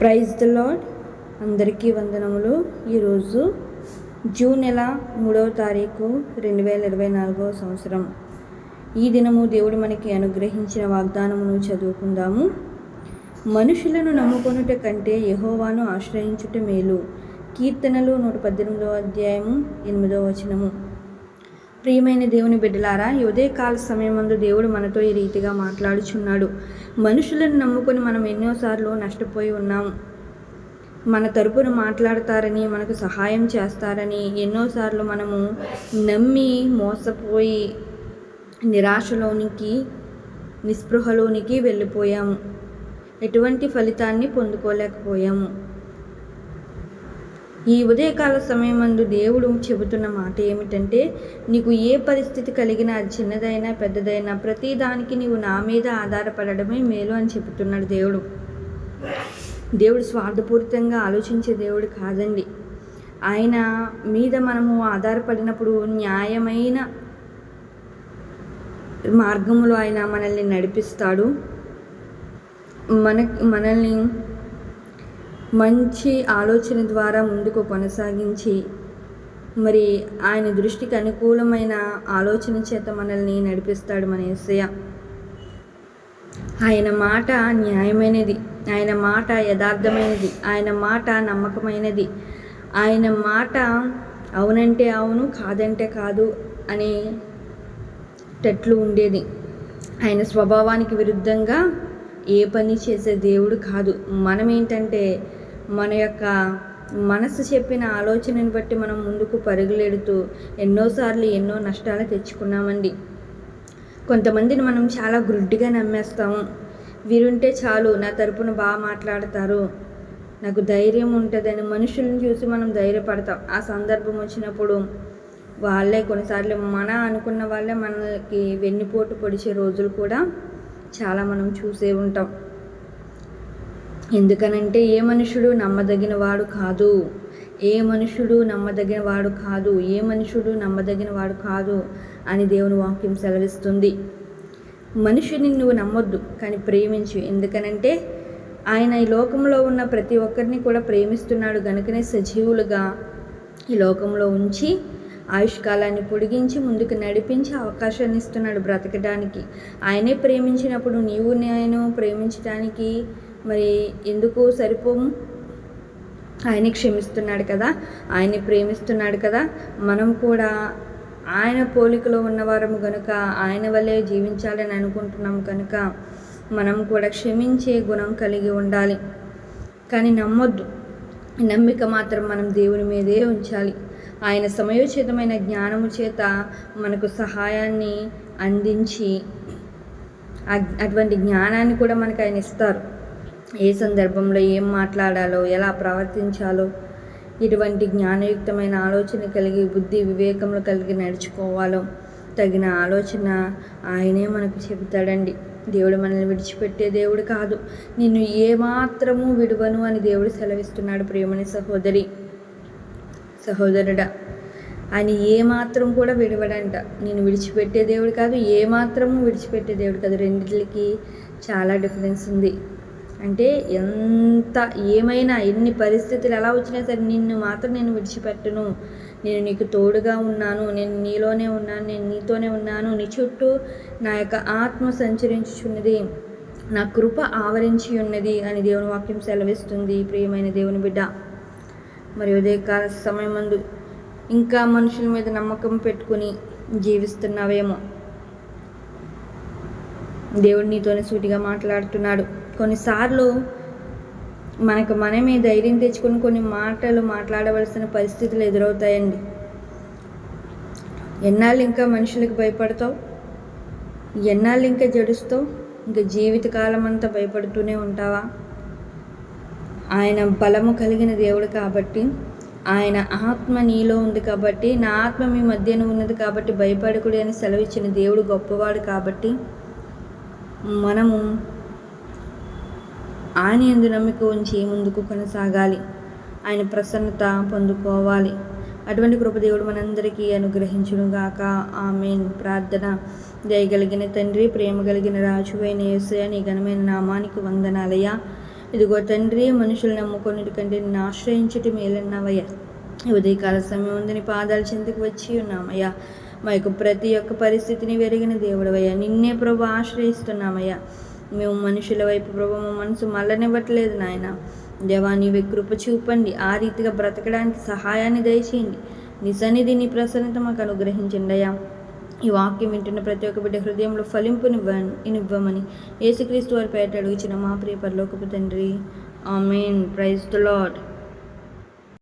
Praise the lord అందరికీ వందనములు. ఈరోజు జూన్ నెల మూడవ తారీఖు రెండు వేల ఇరవై నాలుగవ సంవత్సరం. ఈ దినము దేవుడు మనకి అనుగ్రహించిన వాగ్దానమును చదువుకుందాము. మనుషులను నమ్ముకొనుట కంటే యహోవాను ఆశ్రయించుట మేలు. కీర్తనలు నూట పద్దెనిమిదవ అధ్యాయము ఎనిమిదవ వచనము. ప్రియమైన దేవుని బిడ్డలారా ఈ ఉదయకాల సమయమందు దేవుడు మనతో ఈ రీతిగా మాట్లాడుచున్నాడు. మనుషులను నమ్ముకొని మనం ఎన్నోసార్లు నష్టపోయి ఉన్నాము మన తరపున మాట్లాడతారని మనకు సహాయం చేస్తారని ఎన్నోసార్లు మనము నమ్మి మోసపోయి నిరాశలోనికి నిస్పృహలోనికి వెళ్ళిపోయాము. ఎటువంటి ఫలితాన్ని పొందుకోలేకపోయాము. ఈ ఉదయకాల సమయమందు దేవుడు చెబుతున్న మాట ఏమిటంటే నీకు ఏ పరిస్థితి కలిగినా అది చిన్నదైనా పెద్దదైనా ప్రతి దానికి నీవు నా మీద ఆధారపడడమే మేలు అని చెబుతున్నాడు దేవుడు. దేవుడు స్వార్థపూరితంగా ఆలోచించే దేవుడు కాదండి. ఆయన మీద మనము ఆధారపడినప్పుడు న్యాయమైన మార్గంలో ఆయన మనల్ని నడిపిస్తాడు. మన మనల్ని మంచి ఆలోచన ద్వారా ముందుకు కొనసాగించి మరి ఆయన దృష్టికి అనుకూలమైన ఆలోచన చేత మనల్ని నడిపిస్తాడు మన ఏసయ్య ఆయన మాట న్యాయమైనది. ఆయన మాట యథార్థమైనది. ఆయన మాట నమ్మకమైనది. ఆయన మాట అవునంటే అవును కాదంటే కాదు అనేటట్లు ఉండేది. ఆయన స్వభావానికి విరుద్ధంగా ఏ పని చేసే దేవుడు కాదు. మనం ఏంటంటే మన యొక్క మనసు చెప్పిన ఆలోచనని బట్టి మనం ముందుకు పరుగులెడుతూ ఎన్నోసార్లు ఎన్నో నష్టాలు తెచ్చుకున్నామండి. కొంతమందిని మనం చాలా గ్రుడ్డిగా నమ్మేస్తాము. వీరుంటే చాలు నా తరపున బాగా మాట్లాడతారు. నాకు ధైర్యం ఉంటుందని మనుషులను చూసి మనం ధైర్యపడతాం. ఆ సందర్భం వచ్చినప్పుడు వాళ్ళే కొన్నిసార్లు మన అనుకున్న వాళ్ళే మనకి వెన్నుపోటు పొడిచే రోజులు కూడా చాలా మనం చూసే ఉంటాం. ఎందుకనంటే ఏ మనుషుడు నమ్మదగిన వాడు కాదు. ఏ మనుషుడు నమ్మదగిన వాడు కాదు. ఏ మనుషుడు నమ్మదగిన వాడు కాదు అని దేవుని వాక్యం సెలవిస్తుంది. మనుషుని నువ్వు నమ్మొద్దు కానీ ప్రేమించు. ఎందుకనంటే ఆయన ఈ లోకంలో ఉన్న ప్రతి ఒక్కరిని కూడా ప్రేమిస్తున్నాడు కనుకనే సజీవులుగా ఈ లోకంలో ఉంచి ఆయుష్కాలాన్ని పొడిగించి ముందుకు నడిపించి అవకాశాన్ని ఇస్తున్నాడు బ్రతకడానికి. ఆయనే ప్రేమించినప్పుడు నీవు నేను ప్రేమించడానికి మరి ఎందుకు సరిపోము? ఆయన క్షమిస్తున్నాడు కదా? ఆయన్ని ప్రేమిస్తున్నాడు కదా? మనం కూడా ఆయన పోలికలో ఉన్నవారం కనుక ఆయన వల్లే జీవించాలని అనుకుంటున్నాం కనుక మనం కూడా క్షమించే గుణం కలిగి ఉండాలి. కానీ నమ్మొద్దు. నమ్మిక మాత్రం మనం దేవుని మీదే ఉంచాలి. ఆయన సమయోచితమైన జ్ఞానము చేత మనకు సహాయాన్ని అందించి అటువంటి జ్ఞానాన్ని కూడా మనకు ఆయన ఇస్తారు. ఏ సందర్భంలో ఏం మాట్లాడాలో ఎలా ప్రవర్తించాలో ఇటువంటి జ్ఞానయుక్తమైన ఆలోచన కలిగి బుద్ధి వివేకములు కలిగి నడుచుకోవాలో తగిన ఆలోచన ఆయనే మనకు చెబుతాడండి. దేవుడు మనల్ని విడిచిపెట్టే దేవుడు కాదు. నిన్ను ఏమాత్రము విడువను అని దేవుడు సెలవిస్తున్నాడు ప్రేమని సహోదరి. సహోదరుడా. ఆయన ఏమాత్రం కూడా విడవడంట. నేను విడిచిపెట్టే దేవుడు కాదు ఏమాత్రము విడిచిపెట్టే దేవుడు కాదు. రెండింటికి చాలా డిఫరెన్స్ ఉంది. అంటే ఎంత ఏమైనా ఎన్ని పరిస్థితులు ఎలా వచ్చినా సరే నిన్ను మాత్రం నేను విడిచిపెట్టను. నేను నీకు తోడుగా ఉన్నాను. నేను నీలోనే ఉన్నాను. నేను నీతోనే ఉన్నాను. నీ చుట్టూ నా యొక్క ఆత్మ సంచరించుచున్నది. నా కృప ఆవరించి ఉన్నది అని దేవుని వాక్యం సెలవిస్తుంది. ప్రియమైన దేవుని బిడ్డ. మరి ఉదయకాల సమయం ముందు ఇంకా మనుషుల మీద నమ్మకం పెట్టుకుని జీవిస్తున్నావేమో. దేవుడు నీతోనే సూటిగా మాట్లాడుతున్నాడు. కొన్నిసార్లు మనకు మనమే ధైర్యం తెచ్చుకొని కొన్ని మాటలు మాట్లాడవలసిన పరిస్థితులు ఎదురవుతాయండి. ఎన్నాళ్ళు ఇంకా మనుషులకు భయపడతావు? ఎన్నాళ్ళు ఇంకా జడుస్తావు? ఇంకా జీవితకాలం అంతా భయపడుతూనే ఉంటావా? ఆయన బలము కలిగిన దేవుడు కాబట్టి ఆయన ఆత్మ నీలో ఉంది కాబట్టి నా ఆత్మ మీ మధ్యన ఉన్నది కాబట్టి భయపడకూడదు అని సెలవిచ్చిన దేవుడు గొప్పవాడు కాబట్టి మనము ఆయన ఎందు నమ్మిక ఉంచి ముందుకు కొనసాగాలి. ఆయన ప్రసన్నత పొందుకోవాలి. అటువంటి కృపదేవుడు మనందరికీ అనుగ్రహించునుగాక. ఆమెన్. ప్రార్థన దయగలిగిన తండ్రి ప్రేమ కలిగిన రాజువైన యేసయ్య నీ ఘనమైన నామానికి వందనాలయ్యా. ఇదిగో తండ్రి మనుషులు నమ్ముకున్నటి కంటే నిన్ను ఆశ్రయించుటి మేలన్నావయ్యా ఉదయకాల సమయం నీ పాదాల వచ్చి ఉన్నామయ్యా. మా యొక్క ప్రతి ఒక్క పరిస్థితిని వెరిగిన దేవుడవయ్యా. నిన్నే ప్రభు ఆశ్రయిస్తున్నామయ్యా. మేము మనుషుల వైపు ప్రభు మా మనసు మళ్ళనివ్వట్లేదు నాయన. దేవా నీవే కృప చూపండి. ఆ రీతిగా బ్రతకడానికి సహాయాన్ని దయచేయండి. నీ సన్నిధి నీ ప్రసన్నత మాకు అనుగ్రహించండి అయ్యా. ఈ వాక్యం వింటున్న ప్రతి ఒక్క బిడ్డ హృదయంలో ఫలింపునివ్వమని యేసుక్రీస్తు వారి పేట అడుగుచిన మా ప్రియ పరలోకపు తండ్రి. ఆమెన్. Praise the lord